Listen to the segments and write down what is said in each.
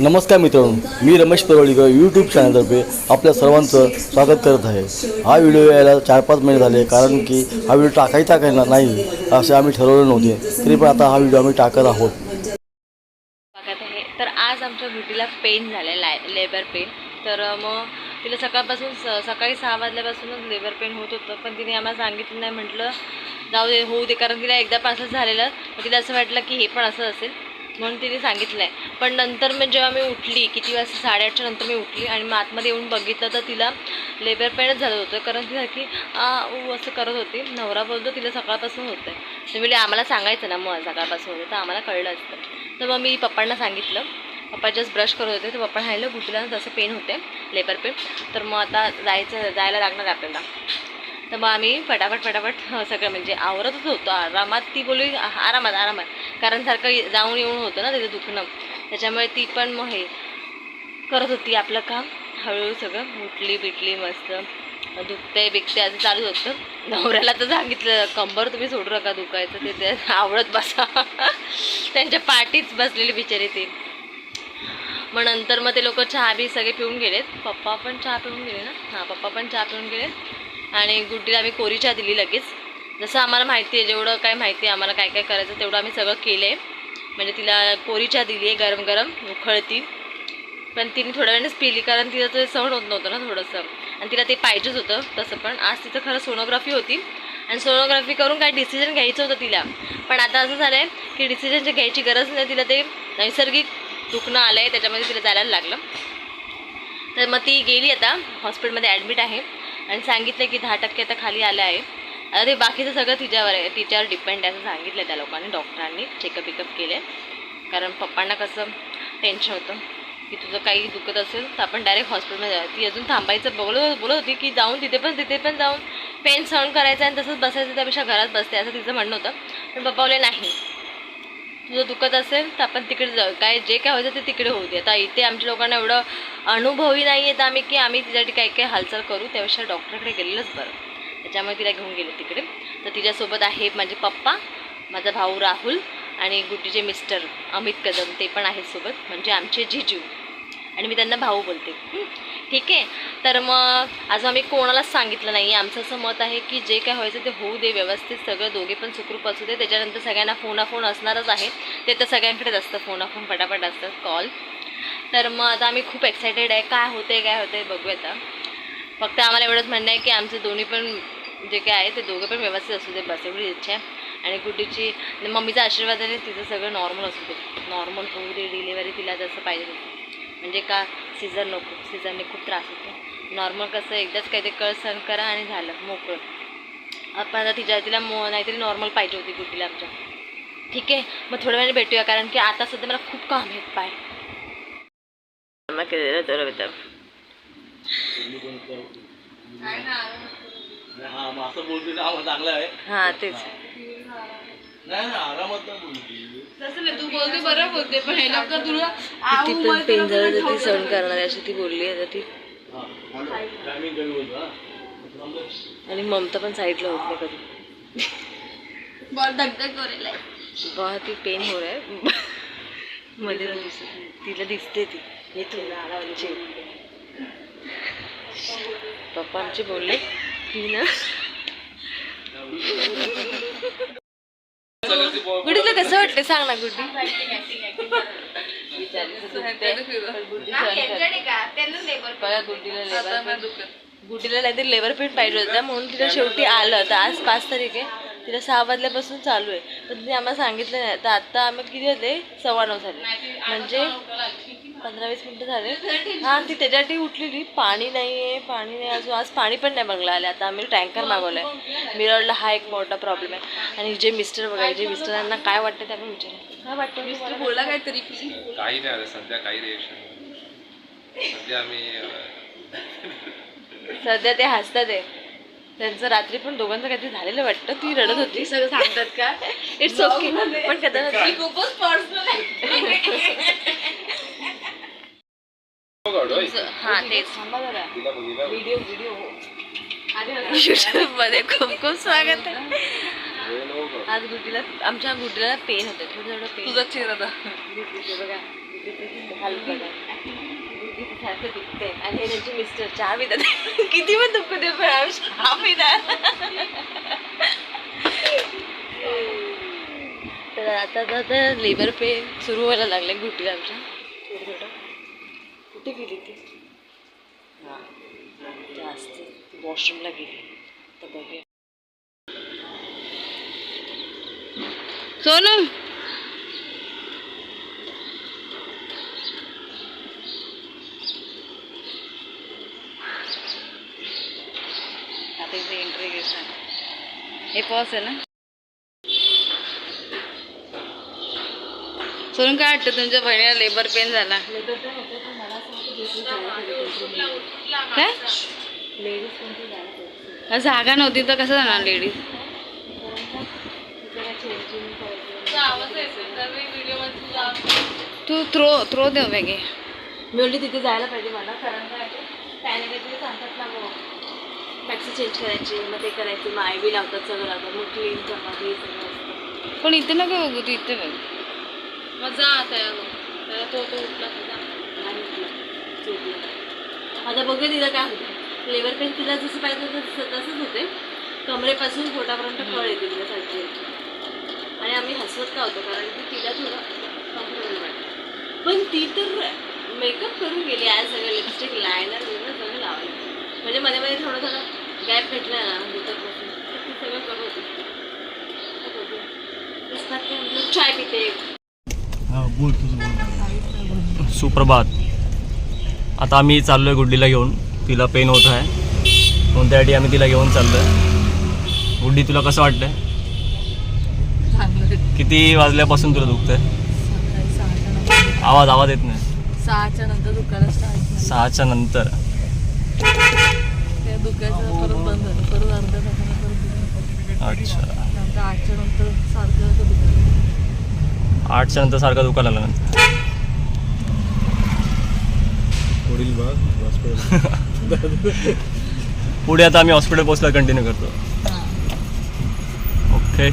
नमस्कार मित्रांनो मी रमेश परवळीकर यूट्यूब चॅनलतर्फे आपल्या सर्वांचं स्वागत करत आहे. हा व्हिडिओ यायला चार पाच महिने झाले कारण की हा व्हिडिओ टाकायचा काय ना नाही असे आम्ही ठरवले नव्हते. तरी पण आता हा व्हिडिओ आम्ही टाकत आहोत. आहे. तर आज आमच्या ब्युटीला पेन झालेला आहे लेबर पेन तर मग तिला सकाळपासून स सकाळी सहा वाजल्यापासूनच लेबर पेन होत होतं पण तिने आम्हाला सांगितलं नाही म्हटलं जाऊ दे होऊ दे. कारण तिला एकदा पासच झालेलं. मग तिला असं वाटलं की हे पण असं असेल. म्हणून तिने सांगितलं आहे पण नंतर मग जेव्हा मी उठली किती वाजता? साडेआठच्या नंतर मी उठली आणि मग आतमध्ये येऊन बघितलं तर तिला लेबर पेनच झालं होतं. कारण ती सारखी आ ऊ असं करत होती. नवरा बोलतो तिला सकाळपासून होतं आहे तर म्हणजे आम्हाला सांगायचं ना मग सकाळपासून होतं तर आम्हाला कळलं असतं. तर मग मी पप्पांना सांगितलं. पप्पा जस्ट ब्रश करत होते. तर पप्पा राहिलं गुटल्यानं तसं पेन होते लेबर पेन. तर मग आता जायचं जायला लागणार आपल्याला. तर मग आम्ही फटाफट फटाफट सगळं म्हणजे आवरतच होतो. आरामात ती बोलली आरामात आरामात. कारण सारखं जाऊन येऊन होतं ना तिथं दुखणं. त्याच्यामुळे ती पण मग हे करत होती आपलं काम. हळूहळू सगळं उठली बिटली मस्त. दुखते बिकते असं चालूच होतं. नवऱ्याला तर सांगितलं कंबर तुम्ही सोडू नका दुखायचं ते ते आवडत बसा. त्यांच्या पाठीच बसलेली बिचारी ती. मग नंतर मग ते लोक चहा बी सगळे पिऊन गेलेत. पप्पा पण चहा पिऊन गेले ना? हां पप्पा पण चहा पिऊन गेलेत. आणि गुड्डीला आम्ही कोरी चहा दिली लगेच. जसं आम्हाला माहिती आहे जेवढं काय माहिती आहे आम्हाला काय काय करायचं तेवढं आम्ही सगळं केलं आहे म्हणजे तिला कोरी चहा दिली आहे गरम गरम उखळती. पण तिने थोड्या वेळानेच पिली कारण तिला ते सहन होत नव्हतं ना थोडंसं. आणि तिला ते पाहिजेच होतं तसं पण. आज तिचं खरं सोनोग्राफी होती. आणि सोनोग्राफी करून काय डिसिजन घ्यायचं होतं तिला. पण आता असं झालं आहे की डिसिजन जे घ्यायची गरज नाही तिला ते नैसर्गिक दुखणं आलं आहे त्याच्यामध्ये तिला जायला लागलं. तर मग ती गेली आता हॉस्पिटलमध्ये ॲडमिट आहे. आणि सांगितलं की दहा टक्के आता खाली आलं आहे. आता ते बाकीचं सगळं तिच्यावर आहे. तिच्यावर डिपेंड आहे असं सांगितलं त्या लोकांनी डॉक्टरांनी. चेकअप बिकअप केले. कारण पप्पांना कसं टेन्शन होतं. की तुझं काही दुखत असेल तर आपण डायरेक्ट हॉस्पिटलमध्ये जाऊ. ती अजून थांबायचं बोलत बोलत होती की जाऊन तिथे पण तिथे पण जाऊन. पेन सहन करायचं आणि तसंच बसायचं त्यापेक्षा घरात बसते असं तिचं म्हणणं होतं. पण पप्पा बोलले नाही तुझं दुखत असेल तर आपण तिकडे जाऊ. काय जे काय व्हायचं ते तिकडे होऊ दे. आता इथे आमच्या लोकांना एवढं अनुभवी नाही आहेत आम्ही की आम्ही तिच्यासाठी काय काय हालचाल करू. त्यापेक्षा डॉक्टरकडे गेलेलंच बरं. त्याच्यामुळे तिला घेऊन गेले तिकडे. तर तिच्यासोबत आहे माझे पप्पा माझा भाऊ राहुल आणि गुड्डीचे मिस्टर अमित कदम. ते पण आहेत सोबत. म्हणजे आमचे जिजू. आणि मी त्यांना भाऊ बोलते. ठीक आहे? तर मग आज आम्ही कोणालाच सांगितलं नाही. आमचं असं मत आहे की जे काय व्हायचं ते होऊ दे व्यवस्थित सगळं. दोघे पण सुखरूप असू दे. त्याच्यानंतर सगळ्यांना फोनाफोन असणारच आहे. ते तर सगळ्यांकडेच असतं. फोनाफोन फटाफट असतं. कॉल तर मग आता आम्ही खूप एक्सायटेड आहे. काय होते काय होते बघूया आता. फक्त आम्हाला एवढंच म्हणणं आहे की आमचे दोन्ही पण जे काय आहे ते दोघं पण व्यवस्थित असू दे. बस एवढी इच्छा आहे. आणि गुड्डीची मम्मीचा आशीर्वाद आहे तिचं सगळं नॉर्मल असू दे. नॉर्मल होऊ दे. डिलिव्हरी तिला जसं पाहिजे म्हणजे का सीझर नको. सीझरने खूप त्रास होतो. नॉर्मल कसं एकदाच काहीतरी कळ सहन करा आणि झालं मोकळं. आपण आता तिच्या तिला मो नाहीतरी नॉर्मल पाहिजे होती गुड्डीला आमच्या. ठीक आहे मग थोड्या वेळाने भेटूया कारण की आता सध्या मला खूप काम आहेत पाय मग केलेलं तर हा तेच. तू बोलते बरं बोलते पण हे पेन जरा ती सहन करणार अशी ती बोलली आहे आता ती हा. हा आणि ममता पण साईडला होत नाही कधी. बरं धगधग करेल बा ती पेन हो रहा है. मध्ये तिला दिसते ती. हे तुला पप्पा आमचे बोलले. की ना. गुडी तुला कसं वाटतं सांग ना गुड्डी बघा गुड्डीला लेबर गुड्डीला नाहीतरी लेबर पेन पाहिजे होता म्हणून तिला शेवटी आलं. तर आज पाच तारीख आहे. तिला सहा वाजल्यापासून चालू आहे. पण तिने आम्हाला सांगितलं नाही. तर आत्ता आम्ही किती होते? सव्वा नऊ झाले. म्हणजे पंधरा वीस मिनटं झाले. हां ती त्याच्यासाठी उठलेली. पाणी नाही आहे पाणी नाही अजून. आज पाणी पण नाही बंगला आले. आता आम्ही टँकर मागवलं आहे मिरळला हा एक मोठा प्रॉब्लेम आहे. आणि जे मिस्टर बघा जे मिस्टरांना काय वाटतं ते आपण विचारू. काय वाटतं तुम्हाला? बोला काहीतरी काही नाही आलं सध्या काही रिएक्शन सध्या आम्ही सध्या ते हसतात आहे. त्यांचं रात्री पण दोघांचं काहीतरी झालेलं वाटतं. ती रडत होती. सगळं सांगतात का? इट्स ओके पण कदाचित खूपच पर्सनल हा तेच. Video video. युट्यूबमध्ये खूप खूप स्वागत आहे. आज गुड्डीला आमच्या गुड्डीला पेन होते थोडं थोडं पेन तुझा चेहरा बघा सारखं दुखतंय. आणि हे त्यांचे मिस्टर चहा पितात. किती पण दुखू दे पण आम्ही चहा पिणार. तर आता आता लेबर पेन सुरू व्हायला लागले घुटी आमच्या. कुठे गेली ती? हां. जास्त वॉशरूमला गेली. तर बघूया सोनू. आता इथे एंट्री घेतात हे पॉस आहे ना? सोनू काय वाटतं तुमच्या बहिणीला लेबर पेन झाला? काय? जागा नव्हती तर कसं जाणार लेडीज तू थ्रो थ्रो दे वेगळे मी म्हणली तिथे जायला पाहिजे मला कारण काय पॅनिक तिथे सांगतात ना मग टॅक्सी चेंज करायची मग ते करायचे मग आय बी लावतात सगळं लावतात मग क्लीन हे सगळं पण इथे नका बघू तू इथे बघ. मग जा आता. त्याला तो तो उठला आता बघूया तिला काय होतं. लेबर पेन तिला जसं पाहिजे तसं तसंच होते. कमरेपासून पोटापर्यंत कळ येते तिला सारखी आणि आम्ही हसवत का होतो? कारण की तिला थोडं कम्फर्टेबल वाटतं. पण ती तर मेकअप करून गेली. आज सगळं लिपस्टिक लायनर वगैरे सगळं लावलं. म्हणजे मध्ये मध्ये थोडं थोडं गॅप भेटला ना दुसरपासून तर ती सगळं करत होती. चाय पिते. सुप्रभात. आता आम्ही चाललो आहे गुड्डीला घेऊन. तिला पेन होत आहे. म्हणून त्यासाठी आम्ही तिला घेऊन चाललो आहे गुड्डी तुला कसं वाटतंय किती वाजल्यापासून तुला दुखतंय? आवाज आवाज येत नाही. सहाच्या नंतर सहाच्या नंतर. अच्छा. नंतर आठच्या नंतर सारखं असं दुकान दुकान आलं नंतर पुढे आता आम्ही हॉस्पिटल पोचला कंटिन्यू करतो. ओके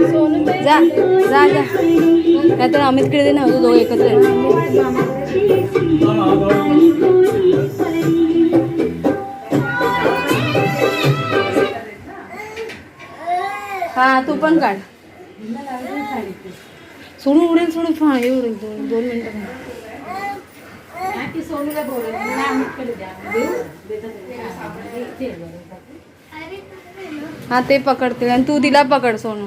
जा जा जा. नाही तर अमितकडे दे ना तू दोघं एकत्र हा तू पण काढ. सोनू उडेल सोनू. हा हे उडेल दोन दोन मिनिटं हा ते पकडते आणि तू तिला पकड सोनू.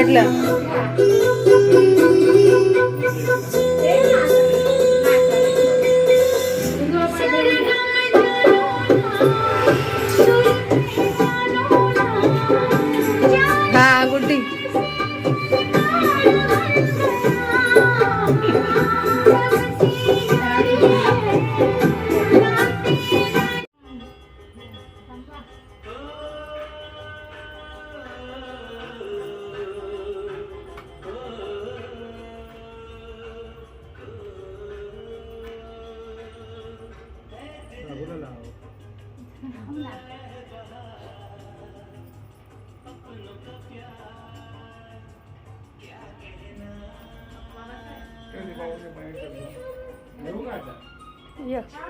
ते Yes. Yeah.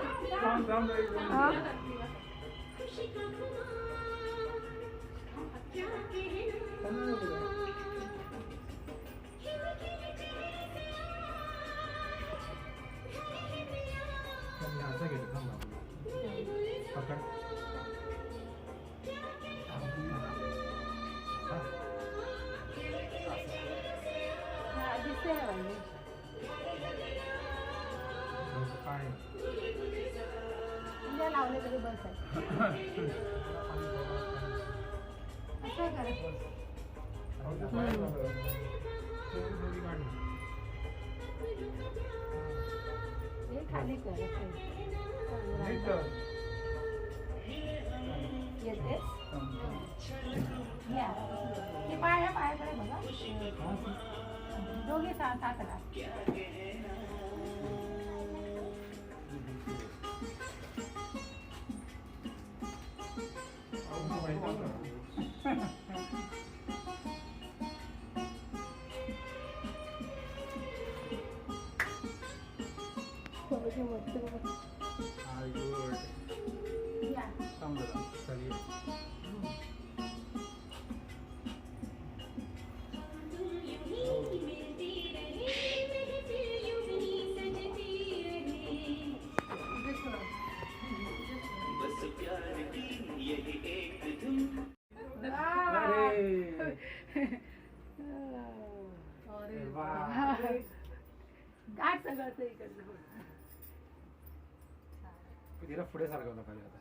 लावले तरी बस आहे खाली कर येतेस पाया पायाकडे बघा. दोघे ताकदा ये. हा. तिला पुढे सारखं पाहिजे आता.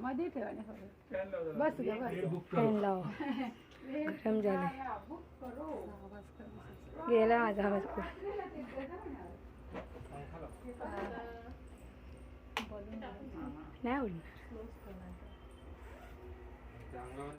मध्ये ठेवाने बस ग बस. फॅन लाव. गरम झाले. गेला माझा आवाज नाही उडणार